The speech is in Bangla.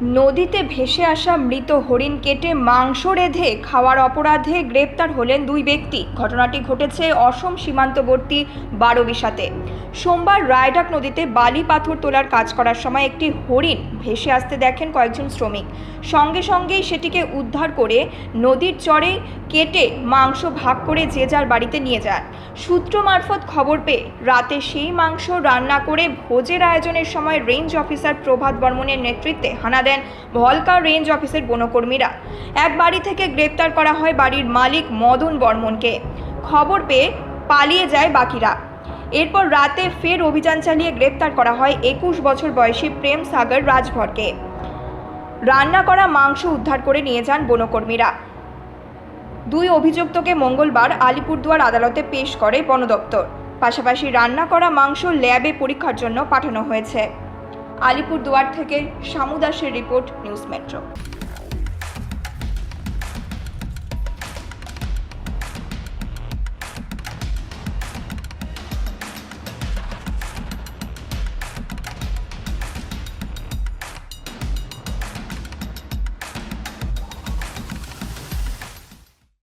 নদীতে ভেসে আসা মৃত হরিণ কেটে মাংস রেধে খাওয়ার অপরাধে গ্রেপ্তার হলেন দুই ব্যক্তি। ঘটনাটি ঘটেছে অসম সীমান্তবর্তী বারোবিশাতে। সোমবার রায়ডাক নদীতে বালি পাথর তোলার কাজ করার সময় একটি হরিণ ভেসে আসতে দেখেন কয়েকজন শ্রমিক। সঙ্গে সঙ্গেই সেটিকে উদ্ধার করে নদীর চরে কেটে মাংস ভাগ করে যে যার বাড়িতে নিয়ে যান। সূত্র মারফত খবর পেয়ে রাতে সেই মাংস রান্না করে ভোজের আয়োজনের সময় রেঞ্জ অফিসার প্রভাত বর্মনের নেতৃত্বে হানা দেন ভলকা রেঞ্জ অফিসের বনকর্মীরা। এক বাড়ি থেকে গ্রেপ্তার করা হয় বাড়ির মালিক মদন বর্মনকে। খবর পেয়ে পালিয়ে যায় বাকিরা। এরপর রাতে ফের অভিযান চালিয়ে গ্রেপ্তার করা হয় একুশ বছর বয়সী প্রেম সাগর রাজভরকে। রান্না করা মাংস উদ্ধার করে নিয়ে যান বনকর্মীরা। দুই অভিযুক্তকে মঙ্গলবার আলিপুরদুয়ার আদালতে পেশ করে বন দপ্তর পাশাপাশি রান্না করা মাংস ল্যাবে পরীক্ষার জন্য পাঠানো হয়েছে। আলিপুরদুয়ার থেকে শামু দাসের রিপোর্ট নিউজ মেট্রো।